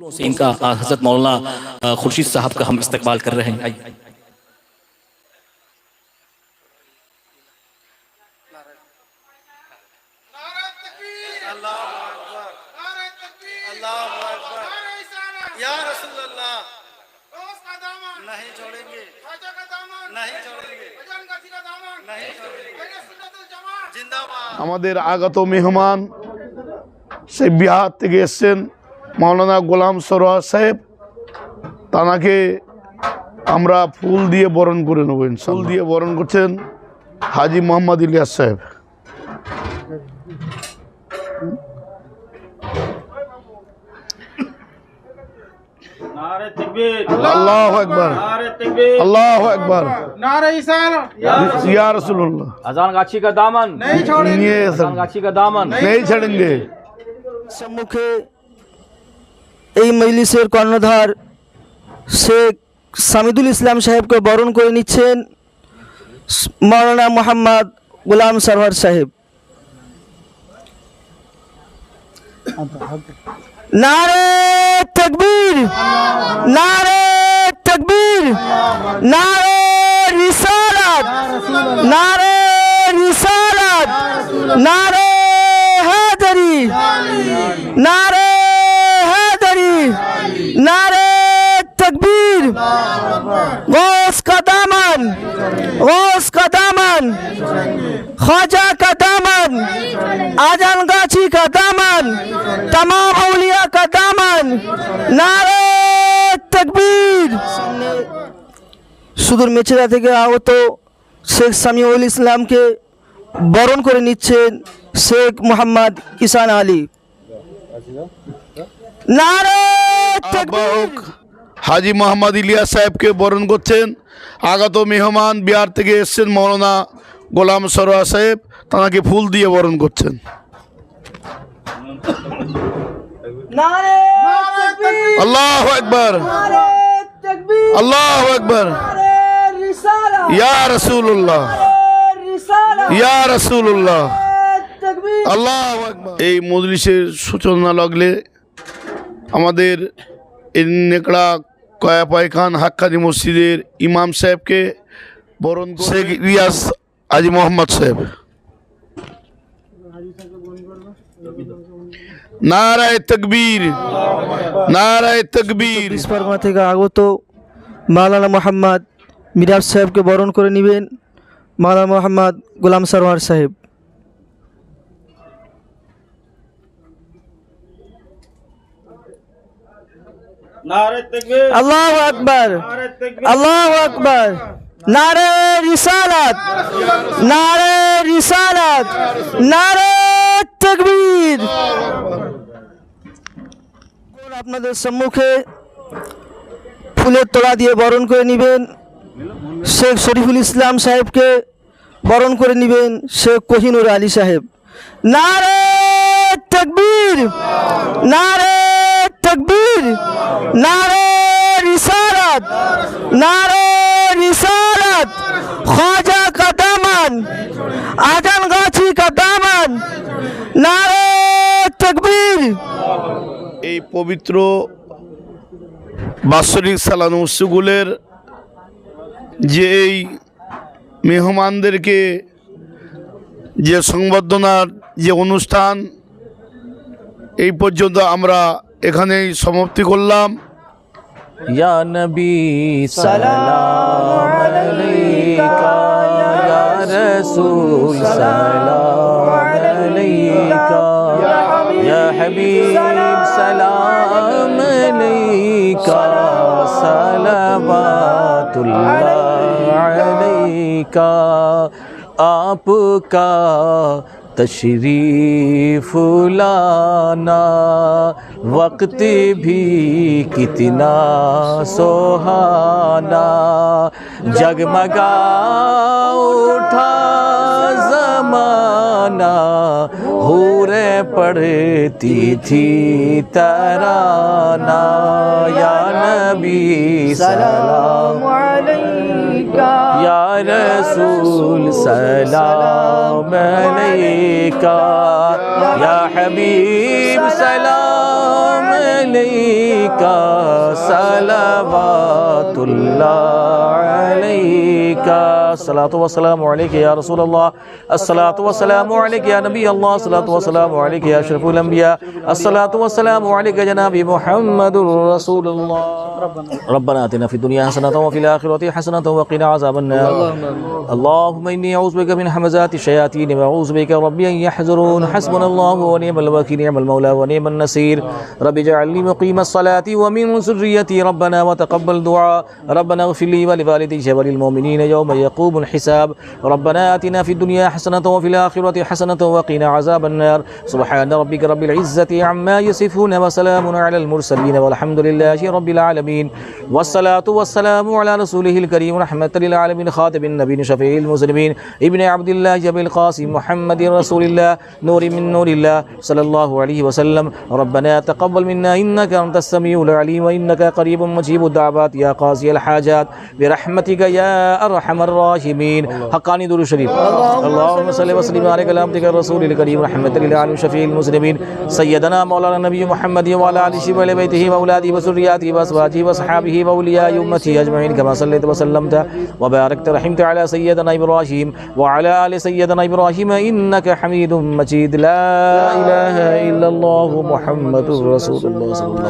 ان کا حضرت مولانا خورشید صاحب کا ہم استقبال کر رہے ہیں۔ ہمارے آگت مہمان سے بہار تک মাওলানা গোলাম সরোয়ার সাহেব তানাকে আমরা ফুল দিয়ে বরণ করে নেব ফুল দিয়ে বরণ করছেন হাজি মোহাম্মদ ইলিয়াস সাহেব। আল্লাহ একবার আল্লাহ একবার ইয়া রসুল্লাহ আজান গাছি কা দামন। নেই ছাড়েন ছাড়েন সম্মুখে এই মজলিসের কর্ণধার শেখ সামিদুল ইসলাম সাহেবকে বরণ করে নিচ্ছেন মৌলানা মোহাম্মদ গোলাম সরওয়ার সাহেব। নারে তকবীর নারে তকবীর, নারে রিসালাত নারে রিসালাত, নারে হাদারি নারে হাদারি নারে তাকবীর। গোস কা দামান গোস কা দামান খাজা কা দামান আজান গাছি কা দামান তমাম আউলিয়া কা দামান নারে তাকবীর। সুদূর মেছেদা থেকে আহত শেখ সামিউল ইসলামকে বরণ করে নিচ্ছেন শেখ মোহাম্মদ কিষান আলী। নারে হাজি মোহাম্মদ ইলিয়াস সাহেবকে বরণ করছেন। আগত মেহমান বিহার থেকে এসছেন মৌলানা গোলাম সরোয়া সাহেব। তাঁকে ফুল দিয়ে বরণ করছেন। আল্লাহ একবার আল্লাহ একবার ইয়া রসুল্লাহ ইয়া রসুল্লাহ আল্লাহ এই মজলিসের সূচনা লাগলে আমাদের এই নেকড়া কয়াপাই খান হাক্কানি মসজিদের ইমাম সাহেবকে বরণ শেখ রিয়াজ আজি মোহাম্মদ সাহেব। নারায় তকবীর নারায় তকবীর। পরগনা থেকে আগত মাওলানা মোহাম্মদ মিরাজ সাহেবকে বরণ করে নেবেন মাওলানা মোহাম্মদ গোলাম সরওয়ার সাহেব। আল্লাহ আকবর। আল্লাহ আকবর। নারে রিসালাত। নারে রিসালাত। নারে তকবীর। আপনাদের সম্মুখে ফুলের তোলা দিয়ে বরণ করে নেবেন? শেখ শরীফুল ইসলাম সাহেবকে বরণ করে নেবেন শেখ কোহিনুর আলী সাহেব। নারে তকবীর! তাকবীর। এই পবিত্র বাৎসরিক সালানু উৎসগুলের যে এই মেহমানদেরকে যে সংবর্ধনার যে অনুষ্ঠান এই পর্যন্ত আমরা এখানেই সমাপ্তি করলাম। সালাম সালাম حبیب سلام علیکہ صلوات اللہ علیکہ آپ کا تشریف لانا، وقت بھی کتنا سوہانا جگمگا اٹھا زمانہ، ہورے پڑھتی تھی ترانا یا نبی سلام علیہ یا رسول سلام علیکہ۔ یا حبیب سلام علیکہ۔ صلوات اللہ علیکہ۔ الصلاة والسلام عليك يا رسول الله. الصلاة والسلام عليك يا نبي الله. الصلاة والسلام عليك يا أشرف الأنبياء. الصلاة والسلام عليك يا جنابي محمد رسول الله. ربنا آتنا في الدنيا حسنة وفي الآخرة حسنة وقنا عذاب النار. اللهم إني أعوذ بك من حمزات الشياطين وأعوذ بك ربي أن يحضرون حسبنا الله ونعم الوكيل نعم المولى ونعم النصير. رب اجعلني مقيم الصلاة ومن ذريتي ربنا وتقبل دعاء. ربنا اغفر لي ولوالدي وللمؤمنين يوم يقوم الحساب. ربنا آتنا في الدنيا حسنة وفي الآخرة حسنة وقنا عذاب النار. سبحان ربك رب العزة عما يصفون وسلام على المرسلين والحمد لله رب العالمين. والصلاة والسلام على رسوله الكريم رحمة للعالمين. خاتم النبي شفيع المسلمين. ابن عبد الله أبي القاسم محمد رسول الله. نور من نور الله. صلى الله عليه وسلم. ربنا تقبل منا إنك أنت السميع العليم. وإنك قريب مجيب الدعوات. يا قاضي الحاجات. برحمتك يا أرحم الراحمين. حقاني دور الشريف. اللهم صل وسلم على عبدك الرسول الكريم رحمة للعالمين شفيع المسلمين. سيدنا مولانا النبي محمد وعلى آله وعلى بيته وأولاده وذرياته وأزواجه وأصحابه وأولياء أمته أجمعين كما صليت وسلمت وباركت رحمت على سيدنا إبراهيم وعلى آل سيدنا إبراهيم إنك حميد مجيد. لا إله إلا الله محمد رسول الله صلى الله عليه وسلم.